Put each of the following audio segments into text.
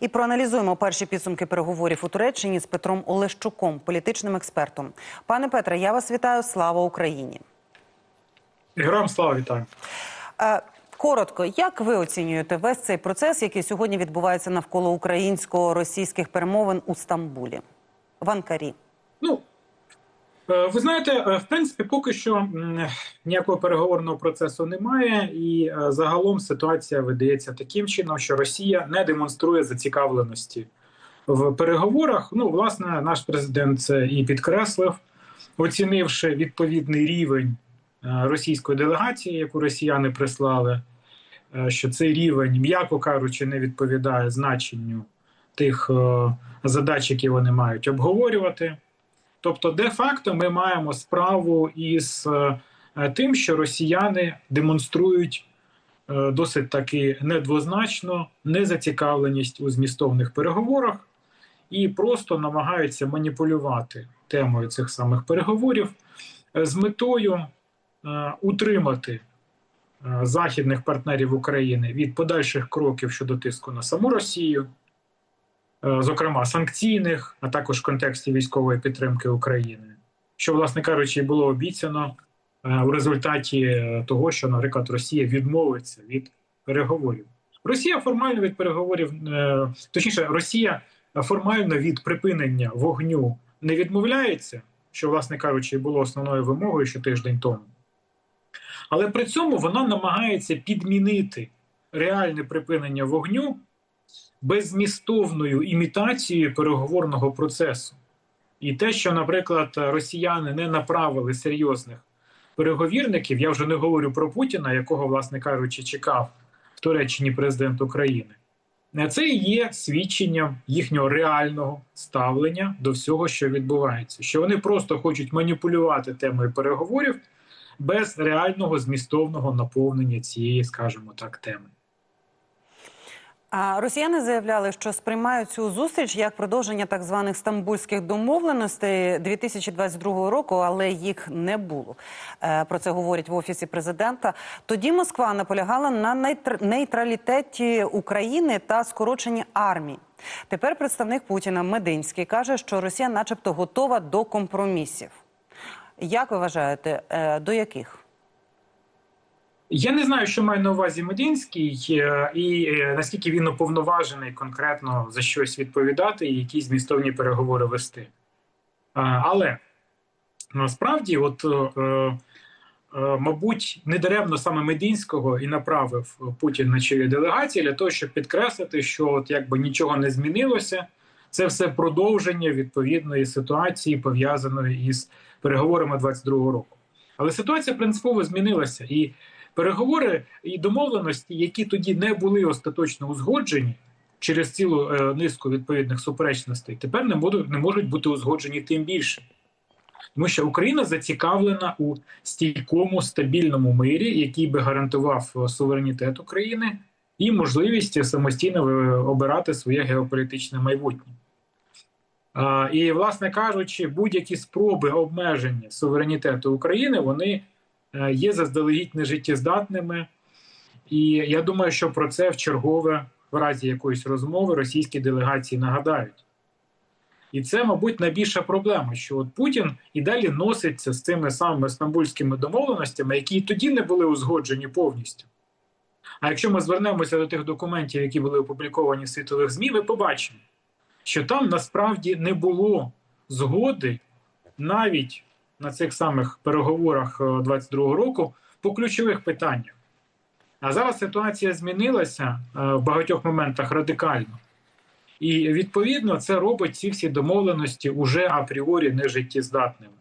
І проаналізуємо перші підсумки переговорів у Туреччині з Петром Олещуком, політичним експертом. Пане Петре, я вас вітаю. Слава Україні! Героям слава вітаю. Е, Коротко, як ви оцінюєте весь цей процес, який сьогодні відбувається навколо українсько-російських перемовин у Стамбулі? В Анкарі? Ну ви знаєте, е, в принципі, поки що ніякого переговорного процесу немає, і е, загалом ситуація видається таким чином, що Росія не демонструє зацікавленості в переговорах. Ну, власне, наш президент це і підкреслив, оцінивши відповідний рівень е, російської делегації, яку росіяни прислали, е, що цей рівень, м'яко кажучи, не відповідає значенню тих е, задач, які вони мають обговорювати. Тобто, де-факто, ми маємо справу із е, тим, що росіяни демонструють е, досить таки недвозначно незацікавленість у змістовних переговорах і просто намагаються маніпулювати темою цих самих переговорів е, з метою е, утримати е, західних партнерів України від подальших кроків щодо тиску на саму Росію. е, зокрема санкційних, а також в контексті військової підтримки України, що, власне кажучи, було обіцяно е, у результаті е, того, що, наприклад, Росія відмовиться від переговорів. Росія формально від переговорів, е, точніше, Росія формально від припинення вогню не відмовляється, що, власне кажучи, було основною вимогою ще тиждень тому. Але при цьому вона намагається підмінити реальне припинення вогню беззмістовною імітацією переговорного процесу. І те, що, наприклад, росіяни не направили серйозних переговірників, я вже не говорю про Путіна, якого, власне кажучи, чекав в Туреччині президент України. Це і є свідченням їхнього реального ставлення до всього, що відбувається, що вони просто хочуть маніпулювати темою переговорів без реального змістовного наповнення цієї, скажімо так, теми. Росіяни заявляли, що сприймають цю зустріч як продовження так званих стамбульських домовленостей 2022 року, але їх не було. Е, Про це говорять в офісі президента. Тоді Москва наполягала на нейтр- нейтралітеті України та скороченні армії. Тепер представник Путіна Мединський каже, що Росія, начебто, готова до компромісів. Як ви вважаєте, е, до яких? Я не знаю, що має на увазі Мединський, е, і е, наскільки він уповноважений конкретно за щось відповідати і якісь змістовні переговори вести. Е, Але насправді, от, мабуть, недаремно саме Мединського і направив Путін на чолі делегації для того, щоб підкреслити, що от якби нічого не змінилося, це все продовження відповідної ситуації, пов'язаної із переговорами 22-го року. Але ситуація принципово змінилася і. Переговори і домовленості, які тоді не були остаточно узгоджені через цілу е, низку відповідних суперечностей, тепер не можуть, не можуть бути узгоджені тим більше. Тому що Україна зацікавлена у стійкому стабільному мирі, який би гарантував е, суверенітет України і можливість самостійно е, обирати своє геополітичне майбутнє. І, власне кажучи, будь-які спроби обмеження суверенітету України вони є заздалегідь нежиттєздатними. І я думаю, що про це в чергове в разі якоїсь розмови російські делегації нагадають. І це, мабуть, найбільша проблема, що от Путін і далі носиться з цими самими стамбульськими домовленостями, які тоді не були узгоджені повністю. А якщо ми звернемося до тих документів, які були опубліковані в світових ЗМІ, ми побачимо, що там насправді не було згоди навіть на цих самих переговорах 22-го року по ключових питаннях. А зараз ситуація змінилася е, в багатьох моментах радикально. І відповідно це робить ці всі домовленості уже апріорі нежиттєздатними.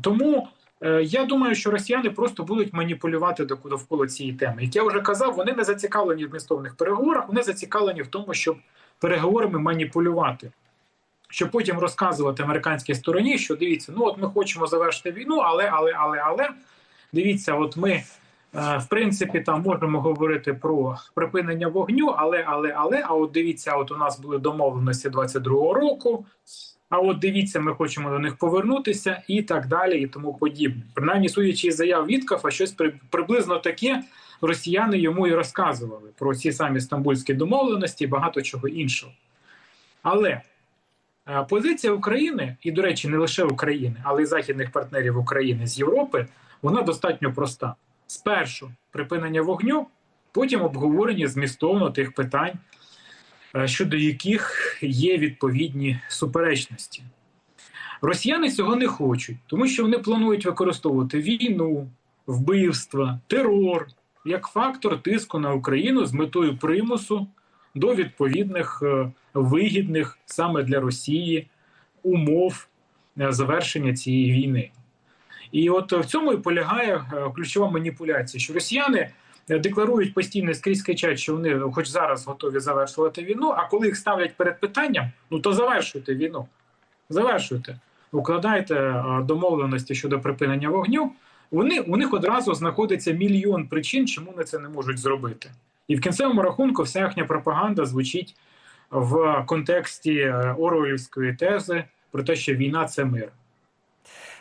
Тому е, я думаю, що росіяни просто будуть маніпулювати довкола цієї теми. Як я вже казав, вони не зацікавлені в змістовних переговорах, вони зацікавлені в тому, щоб переговорами маніпулювати. Щоб потім розказувати американській стороні, що дивіться, ну от ми хочемо завершити війну, але, але, але, але дивіться, от ми. В принципі, там можемо говорити про припинення вогню, але, але, але, а от дивіться, от у нас були домовленості 22-го року. А от дивіться, ми хочемо до них повернутися, і так далі, і тому подібне. Принаймні, судячи заяв Віткафа, щось при, приблизно таке росіяни йому і розказували про ці самі стамбульські домовленості і багато чого іншого. Але е, позиція України, і, до речі, не лише України, але й західних партнерів України з Європи, вона достатньо проста. Спершу припинення вогню, потім обговорення змістовно тих питань, е, щодо яких є відповідні суперечності. Росіяни цього не хочуть, тому що вони планують використовувати війну, вбивства, терор як фактор тиску на Україну з метою примусу до відповідних е, вигідних саме для Росії умов е, завершення цієї війни. І от в цьому і полягає е, ключова маніпуляція, що росіяни е, декларують постійно скрізь кричать, що вони, хоч зараз готові завершувати війну, а коли їх ставлять перед питанням, ну то завершуйте війну. Завершуйте, укладайте е, домовленості щодо припинення вогню. Вони у них одразу знаходиться мільйон причин, чому вони це не можуть зробити. І в кінцевому рахунку вся їхня пропаганда звучить в контексті е, Орвелівської тези про те, що війна це мир.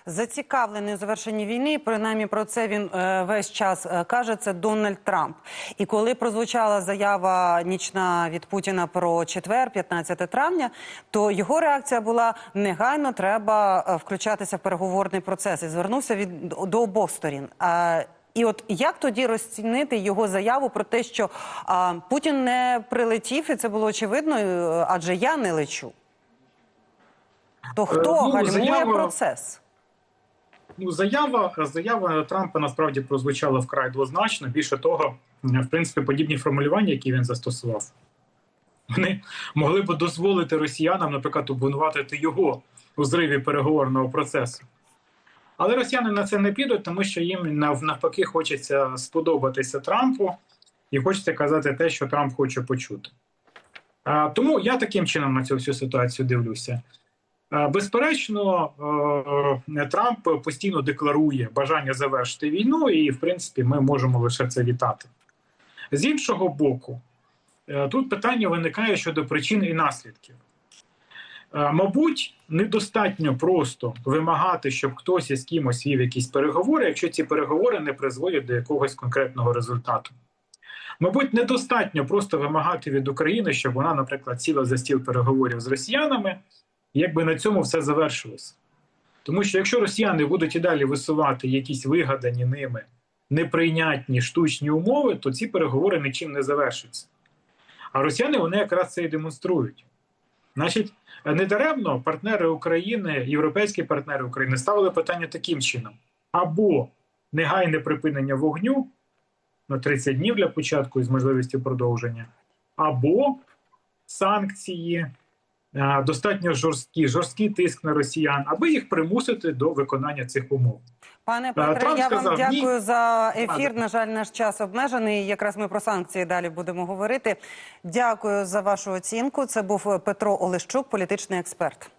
Зацікавлений у завершенні війни, принаймні про це він е, весь час е, каже. Це Дональд Трамп. І коли прозвучала заява нічна від Путіна про четвер, 15 травня, то його реакція була негайно треба е, включатися в переговорний процес і звернувся від до обох сторін. А і от як тоді розцінити його заяву про те, що а, Путін не прилетів, і це було очевидно, е, адже я не лечу. То хто ну, гальмує заява- процес? Ну, заява, заява Трампа насправді прозвучала вкрай двозначно. Більше того, в принципі, подібні формулювання, які він застосував, вони могли б дозволити росіянам, наприклад, обвинуватити його у зриві переговорного процесу. Але росіяни на це не підуть, тому що їм навпаки хочеться сподобатися Трампу і хочеться казати те, що Трамп хоче почути. Тому я таким чином на цю всю ситуацію дивлюся. Безперечно, е, Трамп постійно декларує бажання завершити війну, і в принципі ми можемо лише це вітати. З іншого боку, е, тут питання виникає щодо причин і наслідків. Е, Мабуть, недостатньо просто вимагати, щоб хтось із кимось вів якісь переговори, якщо ці переговори не призводять до якогось конкретного результату. Мабуть, недостатньо просто вимагати від України, щоб вона, наприклад, сіла за стіл переговорів з росіянами, якби на цьому все завершилось. Тому що якщо росіяни будуть і далі висувати якісь вигадані ними неприйнятні штучні умови, то ці переговори нічим не завершаться. А росіяни вони якраз це і демонструють. Значить, недаремно партнери України, європейські партнери України ставили питання таким чином: або негайне припинення вогню на 30 днів для початку із можливістю продовження, або санкції, достатньо жорсткі, жорсткий тиск на росіян, аби їх примусити до виконання цих умов. Пане Е, Петре, Трамп я вам сказав, ні. дякую за ефір. На жаль, наш час обмежений. Якраз ми про санкції далі будемо говорити. Дякую за вашу оцінку. Це був Петро Олещук, політичний експерт.